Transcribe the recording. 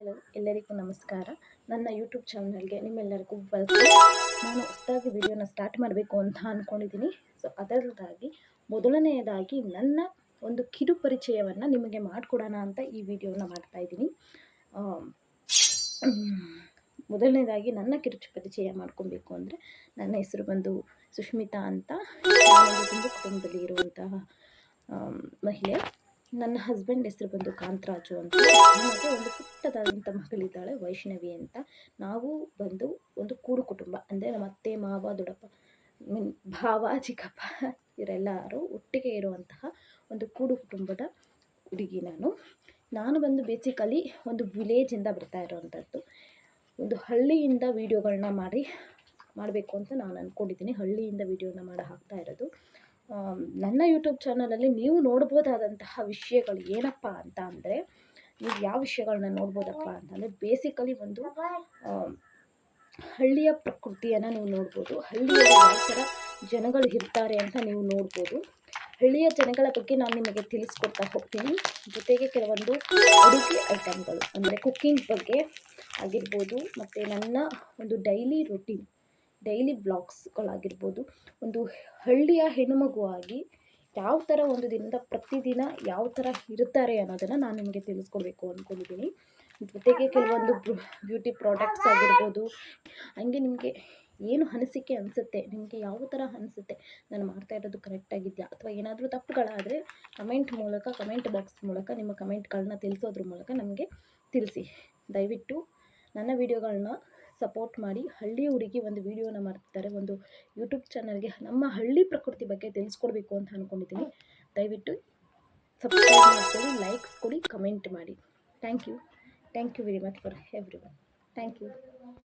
Hello, ಎಲ್ಲರಿಗೂ ನಮಸ್ಕಾರ. ನನ್ನ ಯೂಟ್ಯೂಬ್ ಚಾನಲ್ಗೆ ನಿಮ್ಮೆಲ್ಲರಿಗೂ ವೆಲ್ಕಮ್ ನಾನು ಹೊಸದಾಗಿ ವಿಡಿಯೋನ ಸ್ಟಾರ್ಟ್ ಮಾಡಬೇಕು ಅಂತ ಅಂದ್ಕೊಂಡಿದ್ದೀನಿ ಸೊ ಅದರದಾಗಿ ಮೊದಲನೆಯದಾಗಿ ನನ್ನ ಒಂದು ಕಿರು ಪರಿಚಯವನ್ನು ನಿಮಗೆ ಮಾಡಿಕೊಡೋಣ ಅಂತ ಈ ವಿಡಿಯೋನ ಮಾಡ್ತಾ ಇದ್ದೀನಿ ಮೊದಲನೇದಾಗಿ ನನ್ನ ಕಿರು ಪರಿಚಯ ಮಾಡ್ಕೊಬೇಕು ಅಂದರೆ ನನ್ನ ಹೆಸರು ಬಂದು ಸುಷ್ಮಿತಾ ಅಂತ. ತುಂಬ ಕುಟುಂಬದಲ್ಲಿ ಇರುವಂತಹ ಮಹಿಳೆ. ನನ್ನ ಹಸ್ಬೆಂಡ್ ಹೆಸರು ಬಂದು ಕಾಂತರಾಜು ಅಂತ. ನನಗೆ ಒಂದು ಪುಟ್ಟದಾದಂಥ ಮಗಳಿದ್ದಾಳೆ ವೈಷ್ಣವಿ ಅಂತ. ನಾವು ಬಂದು ಒಂದು ಕೂಡು ಕುಟುಂಬ, ಅಂದರೆ ನಮ್ಮ ಅತ್ತೆ, ಮಾವ, ದೊಡ್ಡಪ್ಪ, ಮೀನ್ ಭಾವ, ಚಿಕ್ಕಪ್ಪ ಇವರೆಲ್ಲರೂ ಒಟ್ಟಿಗೆ ಇರುವಂತಹ ಒಂದು ಕೂಡು ಕುಟುಂಬದ ಹುಡುಗಿ ನಾನು. ನಾನು ಬಂದು ಬೇಸಿಕಲಿ ಒಂದು ವಿಲೇಜಿಂದ ಬರ್ತಾ ಇರೋವಂಥದ್ದು ಒಂದು ಹಳ್ಳಿಯಿಂದ ವೀಡಿಯೋಗಳನ್ನ ಮಾಡಿ, ಮಾಡಬೇಕು ಅಂತ ನಾನು ಅಂದ್ಕೊಂಡಿದ್ದೀನಿ ಹಳ್ಳಿಯಿಂದ ವೀಡಿಯೋನ ಮಾಡಿ ಹಾಕ್ತಾ ಇರೋದು. ನನ್ನ ಯೂಟ್ಯೂಬ್ ಚಾನಲಲ್ಲಿ ನೀವು ನೋಡ್ಬೋದಾದಂತಹ ವಿಷಯಗಳು ಏನಪ್ಪ ಅಂತ ಅಂದರೆ ನೀವು ಯಾವ ವಿಷಯಗಳನ್ನ ನೋಡ್ಬೋದಪ್ಪ ಅಂತಂದರೆ ಬೇಸಿಕಲಿ ಒಂದು ಹಳ್ಳಿಯ ಪ್ರಕೃತಿಯನ್ನು ನೀವು ನೋಡ್ಬೋದು. ಹಳ್ಳಿಯಲ್ಲಿ ಯಾವ ಥರ ಜನಗಳು ಇರ್ತಾರೆ ಅಂತ ನೀವು ನೋಡ್ಬೋದು. ಹಳ್ಳಿಯ ಜನಗಳ ಬಗ್ಗೆ ನಾನು ನಿಮಗೆ ತಿಳಿಸ್ಕೊಡ್ತಾ ಹೋಗ್ತೀನಿ. ಜೊತೆಗೆ ಕೆಲವೊಂದು ಅಡುಗೆ ಐಟಮ್ಗಳು ಅಂದರೆ ಕುಕ್ಕಿಂಗ್ ಬಗ್ಗೆ ಆಗಿರ್ಬೋದು, ಮತ್ತು ನನ್ನ ಒಂದು ಡೈಲಿ ರೊಟೀನ್ ಡೈಲಿ ಬ್ಲಾಗ್ಸ್ಗಳಾಗಿರ್ಬೋದು ಒಂದು ಹಳ್ಳಿಯ ಹೆಣ್ಣು ಆಗಿ ಯಾವ ಥರ ಒಂದು ದಿನದ ಪ್ರತಿದಿನ ಯಾವ ಥರ ಇರ್ತಾರೆ ಅನ್ನೋದನ್ನು ನಾನು ನಿಮಗೆ ತಿಳಿಸ್ಕೊಡ್ಬೇಕು ಅಂದ್ಕೊಂಡಿದ್ದೀನಿ ಜೊತೆಗೆ ಕೆಲವೊಂದು ಬ್ಯೂಟಿ ಪ್ರಾಡಕ್ಟ್ಸ್ ಆಗಿರ್ಬೋದು. ಹಂಗೆ ನಿಮಗೆ ಏನು ಅನಿಸಿಕೆ ಅನಿಸುತ್ತೆ, ನಿಮಗೆ ಯಾವ ಥರ ಅನಿಸುತ್ತೆ, ನಾನು ಮಾಡ್ತಾ ಇರೋದು ಕರೆಕ್ಟಾಗಿದೆಯಾ ಅಥವಾ ಏನಾದರೂ ತಪ್ಪುಗಳಾದರೆ ಕಮೆಂಟ್ ಮೂಲಕ ಕಮೆಂಟ್ ಬಾಕ್ಸ್ ಮೂಲಕ, ನಿಮ್ಮ ಕಮೆಂಟ್ಗಳನ್ನ ತಿಳಿಸೋದ್ರ ಮೂಲಕ ನಮಗೆ ತಿಳಿಸಿ. ದಯವಿಟ್ಟು ನನ್ನ ವೀಡಿಯೋಗಳನ್ನ ಸಪೋರ್ಟ್ ಮಾಡಿ ಹಳ್ಳಿ ಹುಡುಗಿ ಒಂದು ವೀಡಿಯೋನ ಮಾಡ್ತಿದ್ದಾರೆ. ಒಂದು ಯೂಟ್ಯೂಬ್ ಚಾನಲ್ಗೆ ನಮ್ಮ ಹಳ್ಳಿ ಪ್ರಕೃತಿ ಬಗ್ಗೆ ತಿಳಿಸ್ಕೊಡ್ಬೇಕು ಅಂತ ಅಂದ್ಕೊಂಡಿದ್ದೀನಿ ದಯವಿಟ್ಟು ಸಬ್ಸ್ಕ್ರೈಬ್ ಮಾಡ್ಕೊಳ್ಳಿ ಲೈಕ್ಸ್ ಕೊಡಿ ಕಮೆಂಟ್ ಮಾಡಿ. Thank you thank you very much for everyone thank you